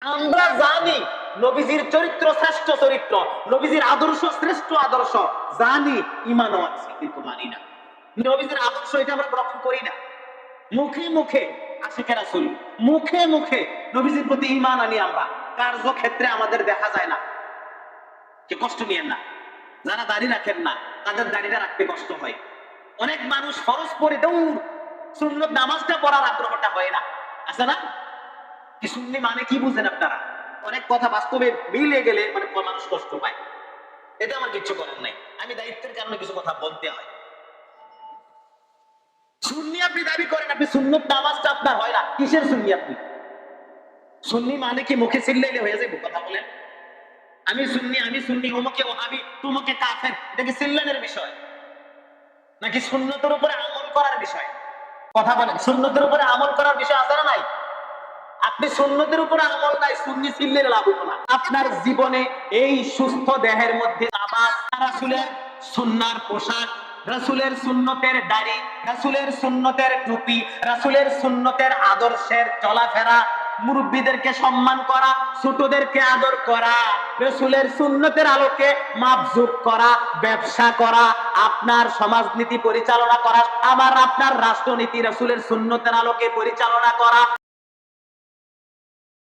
আমরা জানি নবীজির চরিত্র শ্রেষ্ঠ চরিত্র, নবীজির আদর্শ শ্রেষ্ঠ আদর্শ, জানি ইমানও আছে, কিন্তু মানি না। নবীজির আদর্শ এটা আমরা গ্রহণ করি না। মুখে মুখে আশিকে মুখে মুখে নবীজির প্রতি ইমান আনি আমরা। আমাদের দেখা যায় না। যে কষ্ট নিয়েন না। যারা দাড়ি রাখেন না, তাদের দাড়িটা রাখতে কষ্ট হয়। অনেক মানুষ ফরজ পরে দৌড়, সুন্নত নামাজটা পড়ার আগ্রহটা হয় না। আছে না? কি সুন্নি মানে কি বুঝেন আপনারা? অনেক কথা বাস্তবে মিলে গেলে মানে মানুষ কষ্ট পায়। এটা আমার কিচ্ছু করার নাই। আমি দায়িত্বের কারণে কিছু কথা বলতে হয়। সুন্নি আপনি দাবি করেন, আপনি সুন্নত নামাজটা আপনার হয় না। কিসের সুন্নি আপনি? সুন্নি মানে কি মুখে চিল্লাইলে হয়ে যাবে কথা বলেন। আমি সুন্নি আমি সুন্নি অমুকে ওহাবি তুমুকে কাফের। এটা কি চিল্লানের বিষয়? নাকি সুন্নতের উপরে আমল করার বিষয়? কথা বলেন, সুন্নতের উপরে আমল করার বিষয় আছে না নাই? উপরে আমল নাই লাভ না। আপনার জীবনে এই সুস্থ দেহের মধ্যে রাসূলের সুন্নার পোশাক, রাসূলের সুন্নতের দাড়ি, রাসূলের সুন্নতের টুপি, রাসূলের সুন্নতের আদর্শের চলাফেরা, মুরব্বীদেরকে সম্মান করা, ছোটদেরকে আদর করা, রসুলের সুন্নতের আলোকে মাপজুপ করা, ব্যবসা করা, আপনার সমাজনীতি পরিচালনা করা আমার আপনার রাষ্ট্রনীতি, রসুলের সুন্নতের আলোকে পরিচালনা করা